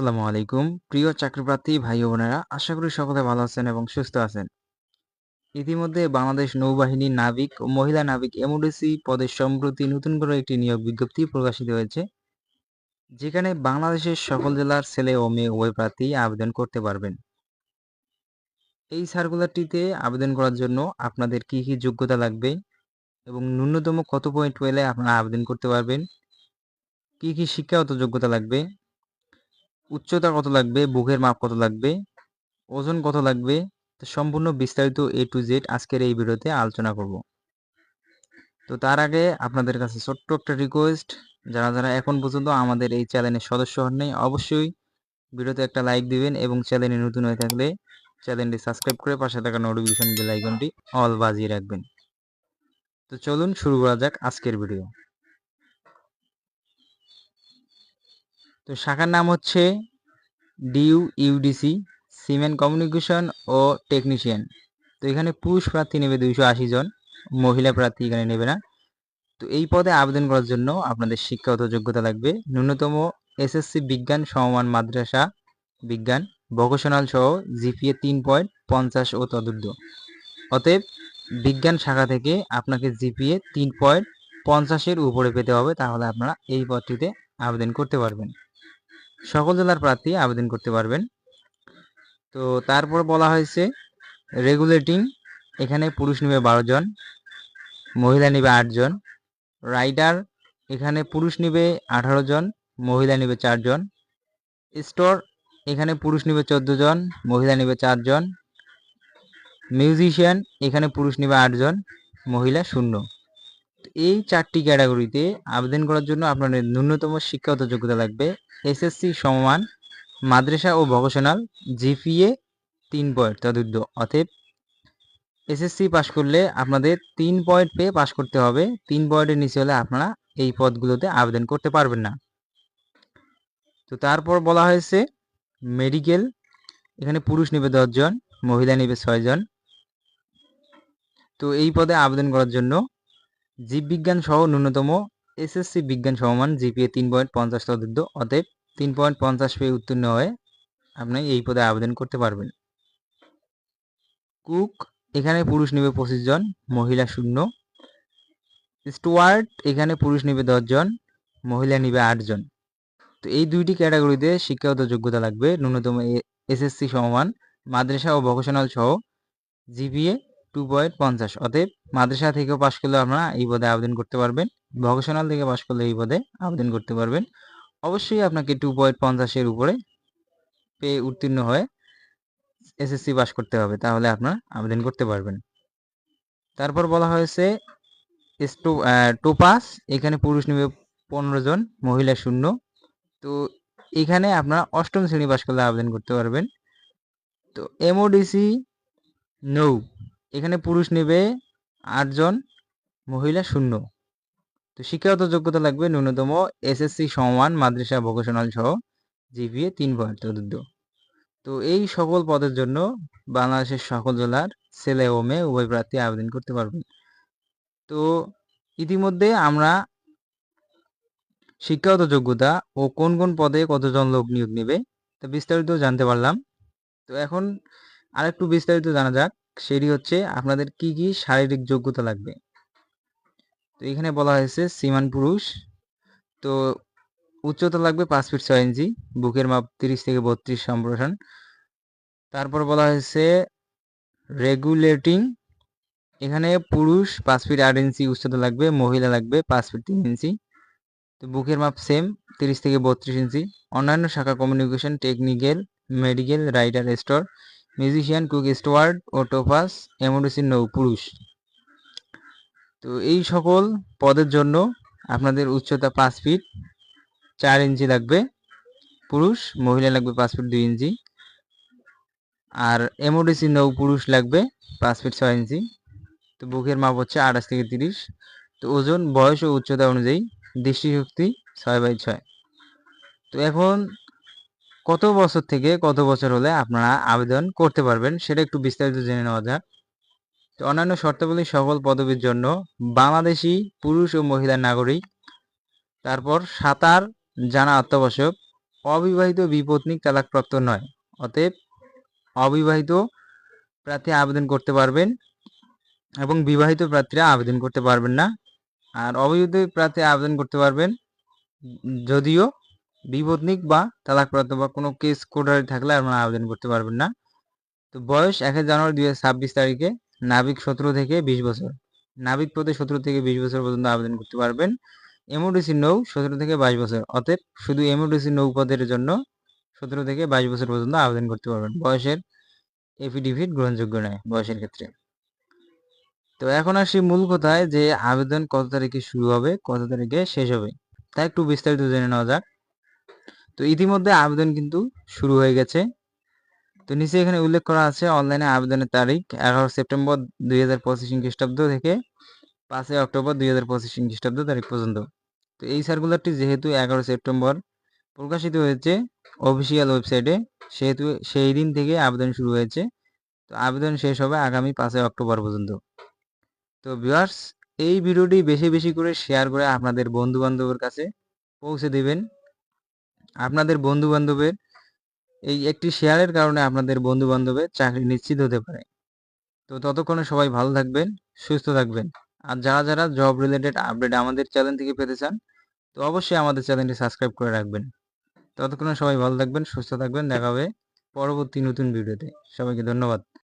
আসসালামু আলাইকুম। প্রিয় চাকরিপ্রার্থী ভাই বোনেরা, আশা করি সকলে ভালো আছেন এবং সুস্থ আছেন। ইতিমধ্যে বাংলাদেশ নৌবাহিনী নাবিক ও মহিলা নাবিক এমওডিসি পদের সম্প্রতি নতুন করে একটি নিয়োগ বিজ্ঞপ্তি প্রকাশিত হয়েছে, যেখানে বাংলাদেশের সকল জেলার ছেলে ও মেয়ে উভয় প্রার্থী আবেদন করতে পারবেন। এই সার্কুলারটিতে আবেদন করার জন্য আপনাদের কি কি যোগ্যতা লাগবে এবং ন্যূনতম কত পয়েন্ট পেলে আপনারা আবেদন করতে পারবেন, কি কি শিক্ষাগত যোগ্যতা লাগবে উচ্চতা কত লাগবে? বুকের মাপ কত লাগবে? ওজন কত লাগবে? তো সম্পূর্ণ বিস্তারিত এ টু জেড আজকের এই ভিডিওতে আলোচনা করব। তো তার আগে আপনাদের কাছে ছোট্ট একটা রিকোয়েস্ট যারা যারা এখন পর্যন্ত আমাদের এই চ্যানেলের সদস্য হন নাই, অবশ্যই ভিডিওতে একটা লাইক দিবেন এবং চ্যানেলে নতুন হয়ে থাকলে চ্যানেলটি সাবস্ক্রাইব করে পাশে থাকা নোটিফিকেশন বেল আইকনটি অল বাজিয়ে রাখবেন। তো চলুন শুরু করা যাক আজকের ভিডিও তো শাখার নাম হচ্ছে ডিউ ইউডিসি সিমেন্ট কমিউনিকেশন ও টেকনিশিয়ান। তো এখানে পুরুষ প্রার্থী নেবে দুইশো আশি জন, মহিলা প্রার্থী এখানে নেবে না। তো এই পদে আবেদন করার জন্য আপনাদের শিক্ষাগত যোগ্যতা লাগবে। ন্যূনতম এসএসসি বিজ্ঞান সমমান মাদ্রাসা বিজ্ঞান, ভোকেশনাল সহ জিপিএ তিন পয়েন্ট পঞ্চাশ ও তদুর্ধ অতএব বিজ্ঞান শাখা থেকে আপনাকে জিপিএ তিন পয়েন্ট পঞ্চাশের উপরে পেতে হবে, তাহলে আপনারা এই পদটিতে আবেদন করতে পারবেন। সকল জেলার প্রার্থী আবেদন করতে পারবেন। তো তারপর বলা হয়েছে রেগুলেটিং এখানে পুরুষ নেবে বারো জন, মহিলা নেবে আটজন রাইডার এখানে পুরুষ নেবে আঠারো জন, মহিলা নেবে চারজন স্টোর এখানে পুরুষ নেবে চোদ্দ জন, মহিলা নেবে চারজন মিউজিশিয়ান এখানে পুরুষ নেবে আটজন মহিলা শূন্য। এই চারটি ক্যাটাগরিতে আবেদন করার জন্য আপনাদের ন্যূনতম শিক্ষাগত যোগ্যতা লাগবে। এসএসসি সমমান মাদ্রাসা ও ভোকেশনাল, জিপিএ তিন পয়েন্ট তদুর্ধ অতএব এসএসসি পাশ করলে আপনাদের তিন পয়েন্ট পেয়ে পাশ করতে হবে। তিন পয়েন্টের নিচে হলে আপনারা এই পদগুলোতে আবেদন করতে পারবেন না। তো তারপর বলা হয়েছে, মেডিকেল, এখানে পুরুষ নেবে দশজন, মহিলা নেবে ছয়জন। তো এই পদে আবেদন করার জন্য জীববিজ্ঞান সহ ন্যূনতম এসএসসি বিজ্ঞান সমমান জিপিএ তিন পয়েন্ট পঞ্চাশ তদুর্ধ অতএব তিন পয়েন্ট পঞ্চাশ পেয়ে উত্তীর্ণ হয়ে আপনি এই পদে আবেদন করতে পারবেন। কুক, এখানে পুরুষ নেবে পঁচিশ জন, মহিলা শূন্য। স্টুয়ার্ট, এখানে পুরুষ নেবে দশজন মহিলা নেবে আটজন তো এই দুইটি ক্যাটাগরিতে শিক্ষাগত যোগ্যতা লাগবে, ন্যূনতম এসএসসি সমমান, মাদ্রাসা ও ভোকেশনাল সহ জিপিএ টু পয়েন্ট পঞ্চাশ, অতএব মাদ্রাসা থেকেও পাশ করলে আপনারা এই পদে আবেদন করতে পারবেন। ভোকেশনাল থেকে পাশ করলে এই পদে আবেদন করতে পারবেন। অবশ্যই আপনাকে টু পয়েন্ট পঞ্চাশের উপরে পেয়ে উত্তীর্ণ হয়ে এসএসসি পাস করতে হবে, তাহলে আপনার আবেদন করতে পারবেন। তারপর বলা হয়েছে টোপাস এখানে পুরুষ নেবে পনেরো জন, মহিলা শূন্য। তো এখানে আপনারা অষ্টম শ্রেণি পাস করলে আবেদন করতে পারবেন। তো এমওডিসি নৌ এখানে পুরুষ নেবে আটজন মহিলা শূন্য। তো শিক্ষাগত যোগ্যতা লাগবে ন্যূনতম এসএসসি সমান মাদ্রাসা ভোকেশনাল সহ জিপিএ তিন পয়েন্ট চতুর্থ। তো এই সকল পদের জন্য বাংলাদেশের সকল জেলার ছেলে ও মেয়ে উভয় প্রার্থী আবেদন করতে পারবেন। তো ইতিমধ্যে আমরা শিক্ষাগত যোগ্যতা ও কোন কোন পদে কতজন লোক নিয়োগ নেবে তা বিস্তারিত জানতে পারলাম। তো এখন আরেকটু বিস্তারিত জানা যাক। সেটি হচ্ছে আপনাদের কি কি শারীরিক যোগ্যতা লাগবে। তো এখানে বলা হয়েছে সিমান পুরুষ। তো উচ্চতা লাগবে পাঁচ ফিট ছয় ইঞ্চি, বুকের মাপ তিরিশ থেকে বত্রিশ সম্প্রসারণ। তারপর বলা হয়েছে রেগুলেটিং। এখানে পুরুষ পাঁচ ফিট আট ইঞ্চি উচ্চতা লাগবে, মহিলা লাগবে পাঁচ ফিট তিন ইঞ্চি। তো বুকের মাপ সেম, তিরিশ থেকে বত্রিশ ইঞ্চি। অন্যান্য শাখা communication, technical medical writer store. Musician cook steward ও টোপাস এমোডিসি নৌ পুরুষ তো এই সকল পদের জন্য আপনাদের উচ্চতা পাঁচ ফিট চার ইঞ্চি লাগবে পুরুষ, মহিলা লাগবে পাঁচ ফিট দুই ইঞ্চি, আর এমওডিসি নৌ পুরুষ লাগবে পাঁচ ফিট ছয় ইঞ্চি। তো বুকের মাপ হচ্ছে আঠাশ থেকে তিরিশ। তো ওজন, বয়স ও উচ্চতা অনুযায়ী দৃষ্টিশক্তি ছয় বাই ছয়। তো এখন কত বছর থেকে কত বছর হলে আপনারা আবেদন করতে পারবেন সেটা একটু বিস্তারিত জেনে নেওয়া যাক। তো অন্যান্য শর্তাবলী সকল পদবীর জন্য বাংলাদেশি পুরুষ ও মহিলা নাগরিক, তারপর সাঁতার জানা অত্যাবশ্যক, অবিবাহিত বিপত্নিক তালাকপ্রাপ্ত নয়। অতএব অবিবাহিত প্রার্থী আবেদন করতে পারবেন এবং বিবাহিত প্রার্থীরা আবেদন করতে পারবেন না। আর অবিবাহিত প্রার্থী আবেদন করতে পারবেন, যদিও বিপত্নিক বা তালাকপ্রাপ্ত বা কোনো কেস কোটারি থাকলে আপনারা আবেদন করতে পারবেন না। তো বয়স একে জানুয়ারি দুই ছাব্বিশ তারিখে, নাবিক সতেরো থেকে বিশ বছর। নাবিক পদে সতেরো থেকে বিশ বছর পর্যন্ত আবেদন করতে পারবেন। এমওডিসি নৌ সতেরো থেকে বাইশ বছর। অতএব শুধু এমওডিসি নৌ পদের জন্য সতেরো থেকে বাইশ বছর পর্যন্ত আবেদন করতে পারবেন। বয়সের এফিডেভিট গ্রহণযোগ্য নয় বয়সের ক্ষেত্রে। তো এখন আসি মূল কথায় যে আবেদন কত তারিখে শুরু হবে, কত তারিখে শেষ হবে। তা একটু বিস্তারিত জেনে নেওয়া যাক। তো ইতিমধ্যে আবেদন কিন্তু শুরু হয়ে গেছে। তো নিচে এখানে উল্লেখ করা আছে অনলাইনে আবেদনের তারিখ, এগারো সেপ্টেম্বর দুই হাজার পঁচিশ খ্রিস্টাব্দ থেকে পাঁচই অক্টোবর দুই হাজার পঁচিশ খ্রিস্টাব্দ তারিখ পর্যন্ত। তো এই সার্কুলারটি যেহেতু এগারো সেপ্টেম্বর প্রকাশিত হয়েছে অফিসিয়াল ওয়েবসাইটে সেহেতু সেই দিন থেকে আবেদন শুরু হয়েছে। তো আবেদন শেষ হবে আগামী পাঁচই অক্টোবর পর্যন্ত। তো ভিউয়ার্স এই ভিডিওটি বেশি বেশি করে শেয়ার করে আপনাদের বন্ধু বান্ধবের কাছে পৌঁছে দিবেন। আপনাদের বন্ধু বান্ধবের এই একটি শেয়ারের কারণে আপনাদের বন্ধু বান্ধবের চাকরি নিশ্চিত হতে পারে। তো ততক্ষণে সবাই ভালো থাকবেন, সুস্থ থাকবেন। আর যারা যারা জব রিলেটেড আপডেট আমাদের চ্যানেল থেকে পেতে চান, তো অবশ্যই আমাদের চ্যানেলটি সাবস্ক্রাইব করে রাখবেন। ততক্ষণে সবাই ভালো থাকবেন, সুস্থ থাকবেন। দেখা হবে পরবর্তী নতুন ভিডিওতে সবাইকে ধন্যবাদ।